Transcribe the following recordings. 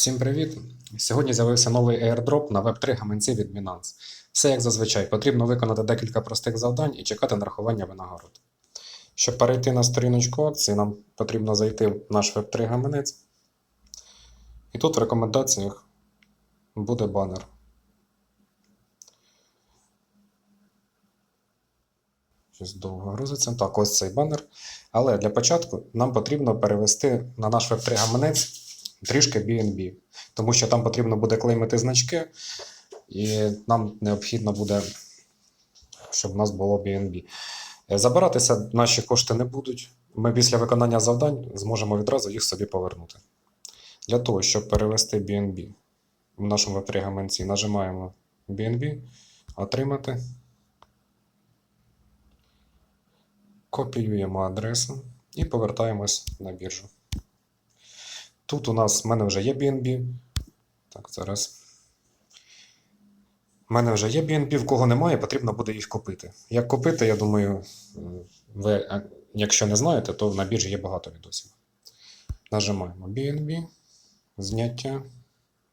Всім привіт! Сьогодні з'явився новий airdrop на Web3 гаманці від Binance. Все як зазвичай, потрібно виконати декілька простих завдань і чекати нарахування винагород. Щоб перейти на сторіночку акції, нам потрібно зайти в наш Web3 гаманець. І тут в рекомендаціях буде банер. Щось довго грузиться. Так, ось цей банер. Але для початку нам потрібно перевести на наш Web3 гаманець трішки BNB, тому що там потрібно буде клеймити значки, і нам необхідно буде, щоб у нас було BNB. Е, Забиратися наші кошти не будуть. Ми після виконання завдань зможемо відразу їх собі повернути. Для того, щоб перевести BNB в нашому Web3 гаманці, нажимаємо BNB, отримати. Копіюємо адресу і повертаємось на біржу. Тут у нас в мене вже є BNB. Так, зараз. У мене вже є BNB, в кого немає, потрібно буде їх купити. Як купити, я думаю, ви, якщо не знаєте, то на біржі є багато відосів. Нажимаємо BNB, зняття,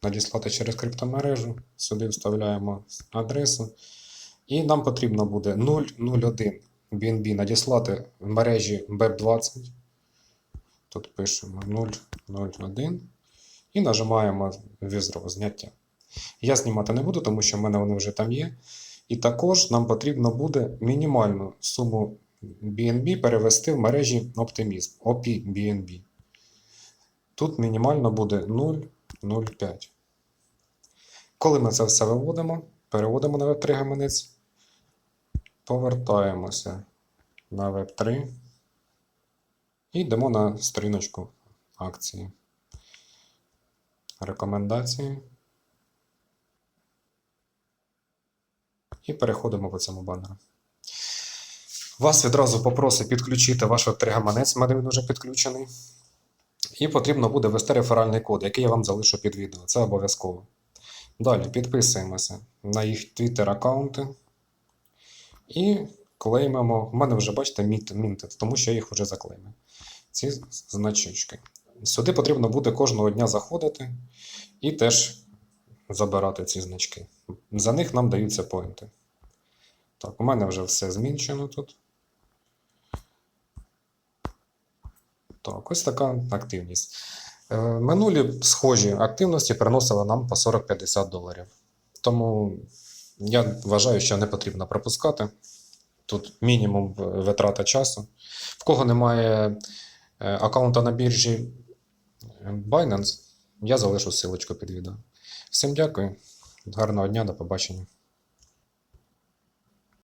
надіслати через криптомережу, сюди вставляємо адресу. І нам потрібно буде 001 BNB надіслати в мережі BEP20. Тут пишемо 001 і нажимаємо Withdraw зняття. Я знімати не буду, тому що в мене вони вже там є. І також нам потрібно буде мінімальну суму BNB перевести в мережі Optimism, OP. Тут мінімально буде 0,05. Коли ми це все виводимо, переводимо на Web3 гаманець, повертаємося на Web3. І йдемо на сторіночку акції. Рекомендації. І переходимо по цьому банеру. Вас відразу попросить підключити ваш веб гаманець, в мене він вже підключений. І потрібно буде ввести реферальний код, який я вам залишу під відео. Це обов'язково. Далі підписуємося на їх Twitter аккаунти. І клеймимо. У мене вже, бачите, мінтед, тому що я їх вже заклеймив. Ці значочки. Сюди потрібно буде кожного дня заходити і теж забирати ці значки. За них нам даються поінти. Так, у мене вже все змінчено тут. Так, ось така активність. Е, Минулі схожі активності приносили нам по 40-50 доларів. Тому я вважаю, що не потрібно пропускати. Тут мінімум витрата часу. В кого немає е, аккаунта на біржі Binance, я залишу ссылочку під відео. Всім дякую. Гарного дня, до побачення.